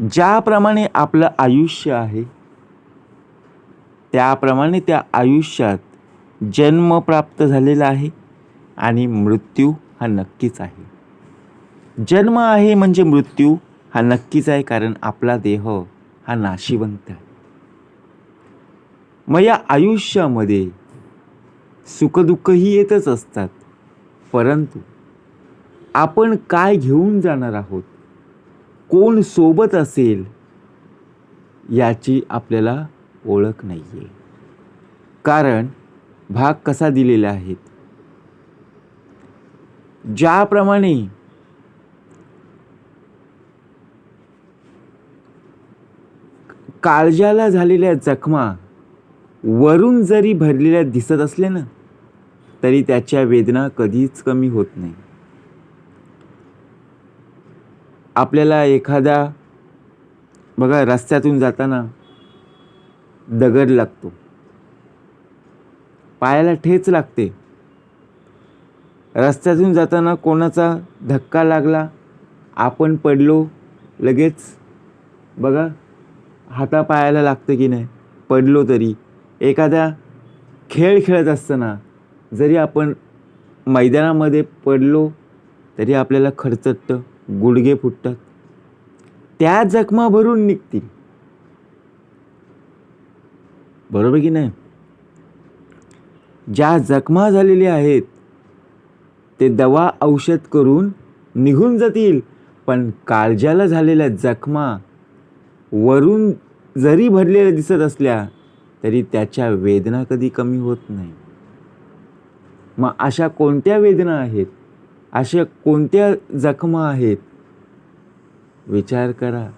ज्याप्रमाणे आपलं आयुष्य आहे त्याप्रमाणे त्या आयुष्यात जन्म प्राप्त झालेला आहे आणि मृत्यू हा नक्कीच आहे. जन्म आहे म्हणजे मृत्यू हा नक्कीच आहे कारण आपला देह हा नाशिवंत आहे. मग या आयुष्यामध्ये सुखदुःखही येतच असतात परंतु आपण काय घेऊन जाणार आहोत? कोण सोबत असेल याची आपल्याला ओळख नाही आहे कारण भाग कसा दिलेला आहेत ज्याप्रमाणे काळजाला झालेल्या जखमा वरून जरी भरलेल्या दिसत असल्या ना तरी त्याच्या वेदना कधीच कमी होत नाही. आपल्याला एखादा बघा रस्त्यातून जाताना दगड लागतो. पायाला ठेच लागते. रस्त्यातून जाताना कोणाचा धक्का लागला आपण पडलो लगेच बघा हातापायाला लागतं की नाही पडलो तरी. एखादा खेळ खेळत असताना जरी आपण मैदानामध्ये पडलो तरी आपल्याला खडचटतं गुडघे फुटतात. त्या जखमा भरून निघतील. बरोबर की नाही? ज्या जखमा झालेल्या आहेत ते दवा औषध करून निघून जातील. पण काळजाला झालेल्या जखमा वरून जरी भरलेल्या दिसत असल्या तरी त्याच्या वेदना कधी कमी होत नाही. मग अशा कोणत्या वेदना आहेत? अशा कोणत्या जखमा आहेत? विचार करा.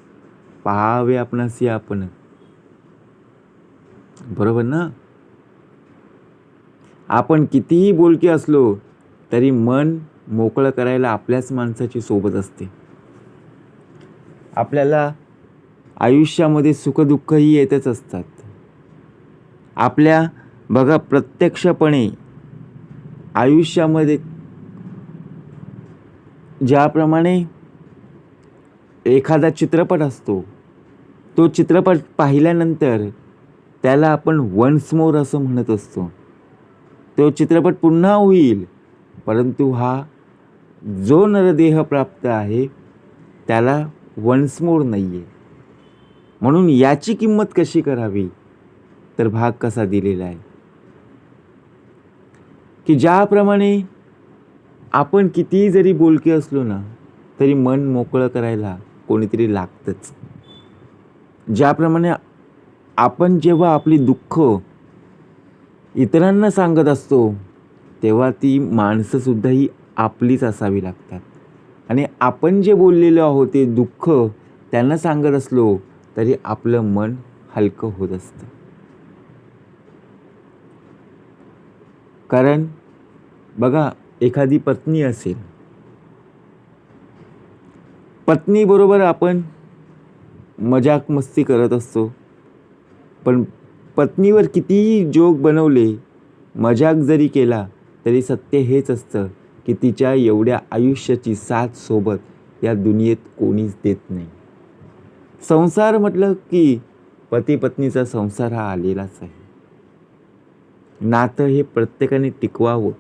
पाहावे आपणासी आपण. बरोबर ना? आपण कितीही बोलके असलो तरी मन मोकळं करायला आपल्याच माणसाची सोबत असते. आपल्याला आयुष्यामध्ये सुखदुःखही येतच असतात. आपल्या बघा प्रत्यक्षपणे आयुष्यामध्ये ज्याप्रमाणे एखादा चित्रपट असतो तो चित्रपट पाहिल्यानंतर त्याला आपण वन्स मोर असं म्हणत असतो. तो चित्रपट पुन्हा होईल परंतु हा जो नरदेह प्राप्त आहे त्याला वन्स मोर नाही आहे म्हणून याची किंमत कशी करावी? तर भाग कसा दिलेला आहे? की ज्याप्रमाणे आपण कितीही जरी बोलके असलो ना तरी मन मोकळं करायला कोणीतरी लागतंच. ज्याप्रमाणे आपण जेव्हा आपली दुःख इतरांना सांगत असतो तेव्हा ती माणसंसुद्धा ही आपलीच असावी लागतात. आणि आपण जे बोललेलो आहोत ते दुःख त्यांना सांगत असलो तरी आपलं मन हलकं होत असतं. कारण बघा एखादी पत्नी असेल. पत्नीबरोबर आपण मजाक मस्ती करत असतो. पण पत्नीवर कितीही जोक बनवले मजाक जरी केला तरी सत्य हेच असतं की तिच्या एवढ्या आयुष्याची साथ सोबत या दुनियेत कोणीच देत नाही. संसार म्हटलं की पती पत्नीचा संसार हा आलेलाच आहे. नातं हे प्रत्येकाने टिकवावं.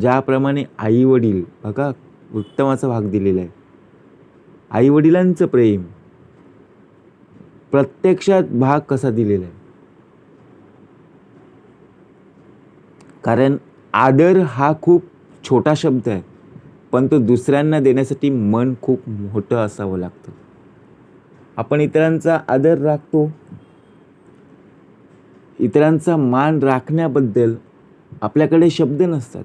ज्याप्रमाणे आई वडील बघा उत्तमाचा भाग दिलेला आहे. आई वडिलांचं प्रेम. प्रत्यक्षात भाग कसा दिलेला आहे? कारण आदर हा खूप छोटा शब्द आहे पण तो दुसऱ्यांना देण्यासाठी मन खूप मोठं असावं लागतं. आपण इतरांचा आदर राखतो. इतरांचा मान राखण्याबद्दल आपल्याकडे शब्द नसतात.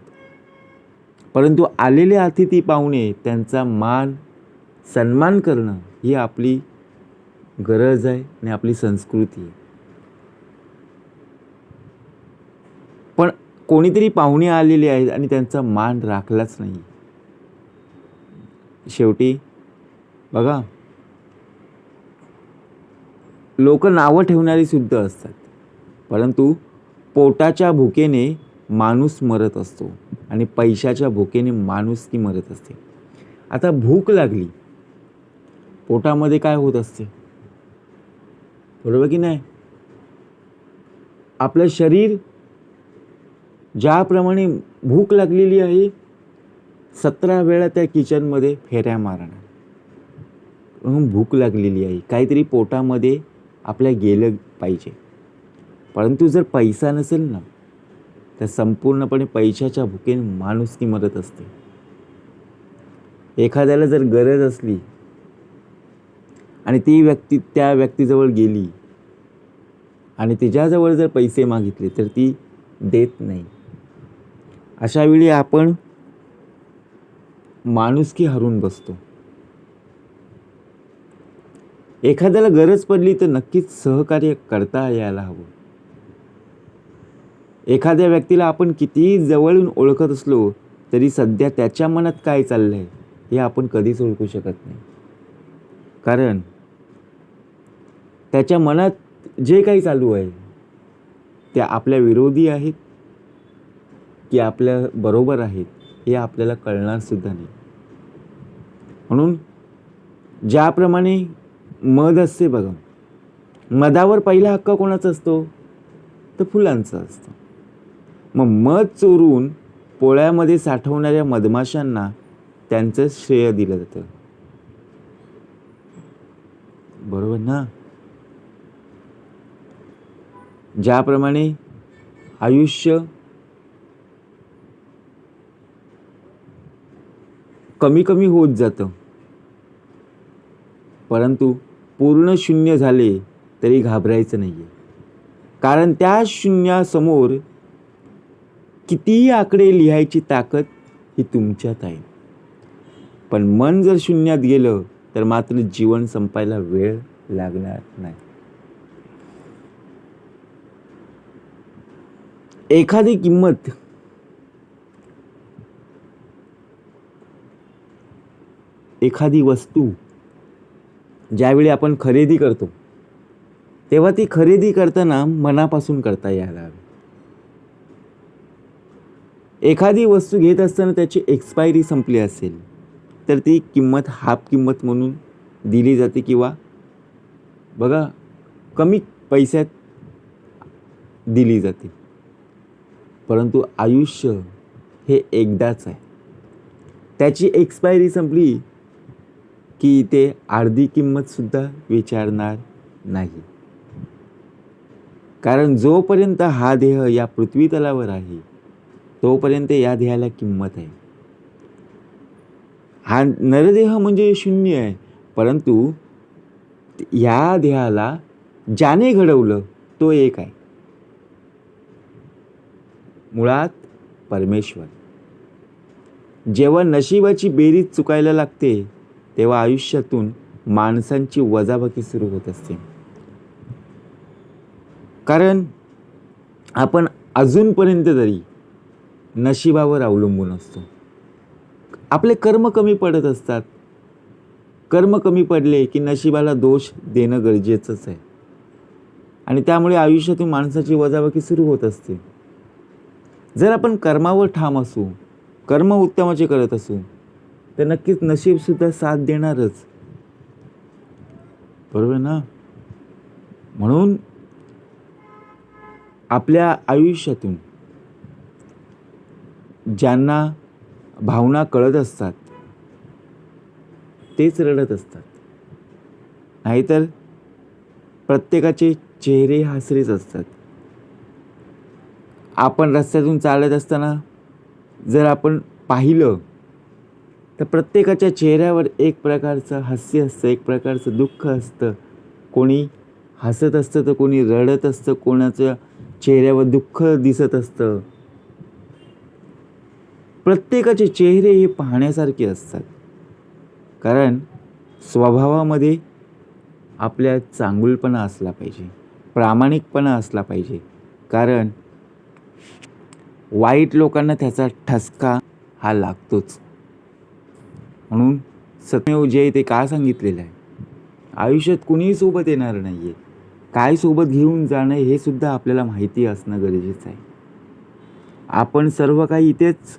परंतु आलेले अतिथी पाहुणे त्यांचा मान सन्मान करणं ही आपली गरज आहे आणि आपली संस्कृती आहे. पण कोणीतरी पाहुणे आलेले आहेत आणि त्यांचा मान राखलाच नाही. शेवटी बघा लोक नावं ठेवणारी सुद्धा असतात परंतु पोटाच्या भुकेने माणूस मरत असतो. आणि पैशाच्या भुकेने माणूस ती मरत असते. आता भूक लागली पोटामध्ये काय होत असते? बरोबर की नाही? आपलं शरीर ज्याप्रमाणे भूक लागलेली आहे सतरा वेळा त्या किचनमध्ये फेऱ्या मारणार. म्हणून भूक लागलेली आहे. काहीतरी पोटामध्ये आपल्या गेलं पाहिजे. परंतु जर पैसा नसेल ना तर संपूर्णपणे पैशाच्या भुकेने माणुसकी मरत असते. एखाद्याला जर गरज असली आणि ती व्यक्ती त्या व्यक्तीजवळ गेली आणि तिच्याजवळ जर पैसे मागितले तर ती देत नाही. अशा वेळी आपण माणुसकी हरून बसतो. एखाद्याला गरज पडली तर नक्कीच सहकार्य करता यायला हवं. एखाद्या व्यक्तीला आपण कितीही जवळून ओळखत असलो तरी सध्या त्याच्या मनात काय चाललं आहे हे आपण कधीच ओळखू शकत नाही. कारण त्याच्या मनात जे काही चालू आहे त्या आपल्या विरोधी आहेत की आपल्या बरोबर आहेत हे आपल्याला कळणारसुद्धा नाही. म्हणून ज्याप्रमाणे मध असते बघा मधावर पहिला हक्क कोणाचा असतो? तर फुलांचा असतो. मग मध चोरून पोळ्यामध्ये साठवणाऱ्या मधमाशांना त्यांचं श्रेय दिलं जातं. बरोबर ना? ज्याप्रमाणे आयुष्य कमी कमी होत जातं. परंतु पूर्ण शून्य झाले तरी घाबरायचं नाही आहे कारण त्या शून्यासमोर कितीही आकडे लिहायची ताकद ही तुमच्यात आहे. पण मन जर शून्यात गेलं तर मात्र जीवन संपायला वेळ लागणार नाही. एखादी किंमत एखादी वस्तू ज्यावेळी आपण खरेदी करतो तेव्हा ती खरेदी करताना मनापासून करता यायला हवी. एखादी वस्तू घेत असताना त्याची एक्सपायरी संपली असेल तर ती किंमत हाफ किंमत म्हणून दिली जाते किंवा बघा कमी पैशात दिली जाते. परंतु आयुष्य हे एकदाच आहे. त्याची एक्सपायरी संपली की ते अर्धी किंमतसुद्धा विचारणार नाही. कारण जोपर्यंत हा देह या पृथ्वी तलावर आहे तोपर्यंत या देहाला किंमत आहे. हा नरदेह म्हणजे शून्य आहे परंतु या देहाला ज्याने घडवलं तो एक आहे. मुळात परमेश्वर. जेव्हा नशिबाची बेरीज चुकायला लागते तेव्हा आयुष्यातून माणसांची वजाबाकी सुरू होत असते. कारण आपण अजूनपर्यंत तरी नशिबावर अवलंबून असतो. आपले कर्म कमी पडत असतात. कर्म कमी पडले की नशिबाला दोष देणं गरजेचंच आहे. आणि त्यामुळे आयुष्यातून माणसाची वजाबाकी सुरू होत असते. जर आपण कर्मावर ठाम असू कर्म उत्तमाचे करत असू तर नक्कीच नशीबसुद्धा साथ देणारच. बरोबर ना? म्हणून आपल्या आयुष्यातून ज्यांना भावना कळत असतात तेच रडत असतात. नाहीतर प्रत्येकाचे चेहरे हसरेच असतात. आपण रस्त्यातून चालत असताना जर आपण पाहिलं तर प्रत्येकाच्या चेहऱ्यावर एक प्रकारचं हास्य असतं एक प्रकारचं दुःख असतं. कोणी हसत असतं तर कोणी रडत असतं कोणाच्या चेहऱ्यावर दुःख दिसत असतं. प्रत्येकाचे चेहरे हे पाहण्यासारखे असतात. कारण स्वभावामध्ये आपल्या चांगुलपणा असला पाहिजे प्रामाणिकपणा असला पाहिजे. कारण वाईट लोकांना त्याचा ठसका हा लागतोच. म्हणून सत्यमेव जय ते का सांगितलेलं आहे? आयुष्यात कुणीही सोबत येणार नाही आहे काय सोबत घेऊन जाणं हे सुद्धा आपल्याला माहिती असणं गरजेचं आहे. आपण सर्व काही इथेच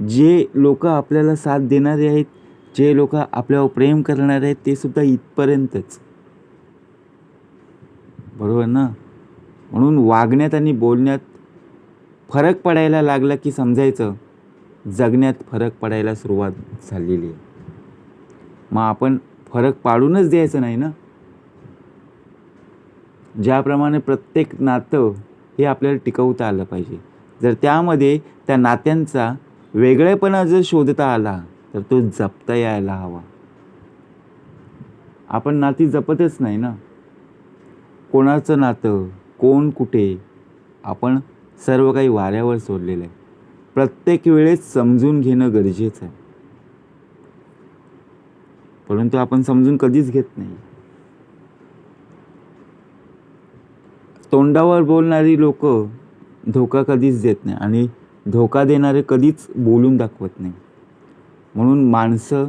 जे लोक आपल्याला साथ देणारे आहेत जे लोक आपल्यावर प्रेम करणारे आहेत ते सुद्धा इथपर्यंतच. बरोबर ना? म्हणून वागण्यात आणि बोलण्यात फरक पडायला लागला की समजायचं जगण्यात फरक पडायला सुरुवात झालेली आहे. मग आपण फरक पाडूनच द्यायचं नाही ना? ज्याप्रमाणे प्रत्येक नातं हे आपल्याला टिकवता आलं पाहिजे. जर त्यामध्ये त्या नात्यांचा वेगळेपणा जर शोधता आला तर तो जपता यायला हवा. आपण नाती जपतच नाही ना? कोणाचं नातं कोण कुठे आपण सर्व काही वाऱ्यावर सोडलेलं आहे. प्रत्येक वेळेस समजून घेणं गरजेचं आहे. परंतु आपण समजून कधीच घेत नाही. तोंडावर बोलणारी लोक धोका कधीच देत नाही आणि धोका देणारे कधीच बोलून दाखवत नाही. म्हणून माणसं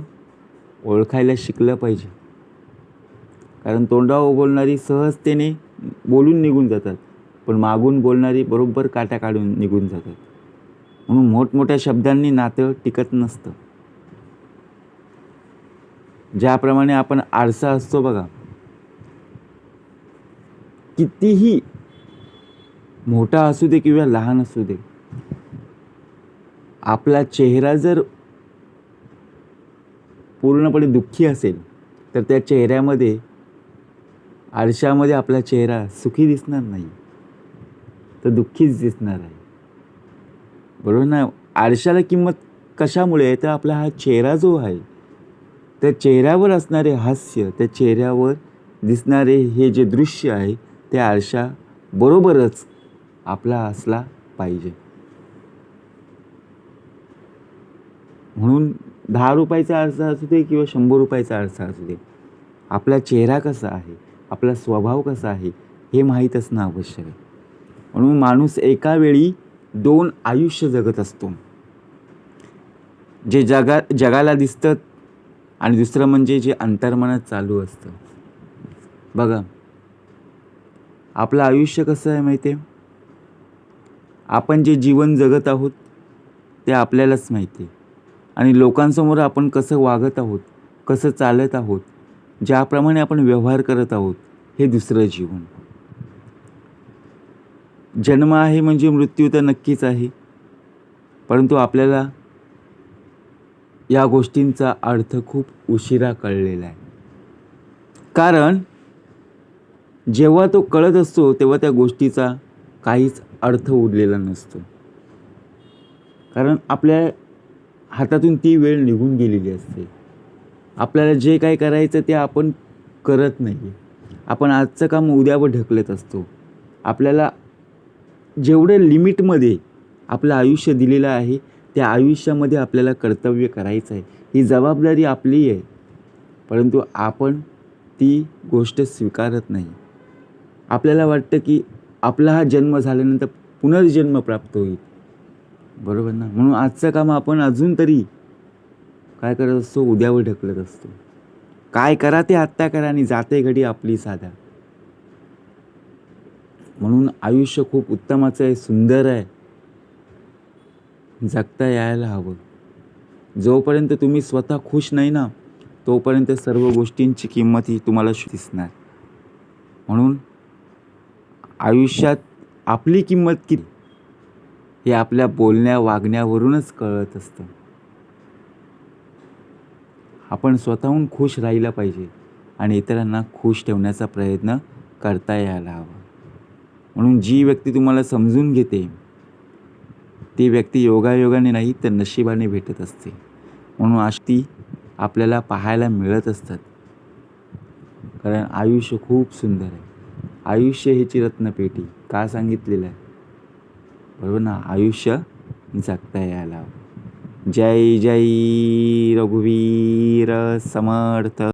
ओळखायला शिकलं पाहिजे. कारण तोंडावर बोलणारी सहजतेने बोलून निघून जातात. पण मागून बोलणारी बरोबर काटा काढून निघून जातात. म्हणून मोठमोठ्या शब्दांनी नातं टिकत नसतं. ज्याप्रमाणे आपण आरसा असतो बघा. कितीही मोठा असू दे किंवा लहान असू दे आपला चेहरा जर पूर्णपणे दुःखी असेल तर त्या चेहऱ्यामध्ये आरशामध्ये आपला चेहरा सुखी दिसणार नाही तर दुःखीच दिसणार आहे. बरोबर ना? आरशाला किंमत कशामुळे आहे? तर आपला हा चेहरा जो आहे त्या चेहऱ्यावर असणारे हास्य त्या चेहऱ्यावर दिसणारे हे जे दृश्य आहे ते आरशा बरोबरच आपला असला पाहिजे. म्हणून दहा रुपयाचा आरसा असू दे किंवा शंभर रुपयाचा आरसा असू दे आपला चेहरा कसा आहे आपला स्वभाव कसा आहे हे माहीत असणं आवश्यक आहे. म्हणून माणूस एका वेळी दोन आयुष्य जगत असतो. जे जगा जगाला दिसतं आणि दुसरं म्हणजे जे अंतर्मनात चालू असतं. बघा आपलं आयुष्य कसं आहे माहिती आहे? आपण जे जीवन जगत आहोत ते आपल्यालाच माहिती आहे. आणि लोकांसमोर आपण कसं वागत आहोत कसं चालत आहोत ज्याप्रमाणे आपण व्यवहार करत आहोत हे दुसरं जीवन. जन्म आहे म्हणजे मृत्यू तर नक्कीच आहे परंतु आपल्याला या गोष्टींचा अर्थ खूप उशिरा कळलेला आहे. कारण जेव्हा तो कळत असतो तेव्हा त्या गोष्टीचा काहीच अर्थ उरलेला नसतो. कारण आपल्या हातातून ती वेळ निघून गेलेली असते. आपल्याला जे काय करायचं ते आपण करत नाही आपण आजचं काम उद्यावर ढकलत असतो. आपल्याला जेवढं लिमिटमध्ये आपलं आयुष्य दिलेलं आहे त्या आयुष्यामध्ये आपल्याला कर्तव्य करायचं आहे ही जबाबदारी आपली आहे. परंतु आपण ती गोष्ट स्वीकारत नाही. आपल्याला वाटतं की आपला हा जन्म झाल्यानंतर पुनर्जन्म प्राप्त होईल. बरोबर ना? म्हणून आजचं काम आपण अजून तरी काय करत असतो? उद्यावर ढकलत असतो. काय करा ते आत्ता करा आणि जाते घडी आपली साधा म्हणून आयुष्य खूप उत्तमाचं आहे सुंदर आहे. जगता यायला हवं. जोपर्यंत तुम्ही स्वतः खुश नाही ना तोपर्यंत सर्व गोष्टींची किंमत ही तुम्हाला दिसणार. म्हणून आयुष्यात आपली किंमत किती? हे आपल्या बोलण्या वागण्यावरूनच कळत असतं. आपण स्वतःहून खुश राहिला पाहिजे आणि इतरांना खुश ठेवण्याचा प्रयत्न करता यायला हवा. म्हणून जी व्यक्ती तुम्हाला समजून घेते ती व्यक्ती योगायोगाने नाही तर नशिबाने भेटत असते. म्हणून अशी ती आपल्याला पाहायला मिळत असतात. कारण आयुष्य खूप सुंदर आहे. आयुष्य हीची रत्नपेटी का सांगितलेलं आहे? बरोबर ना आयुष्य जगता यायला हवं. जय जय रघुवीर समर्थ.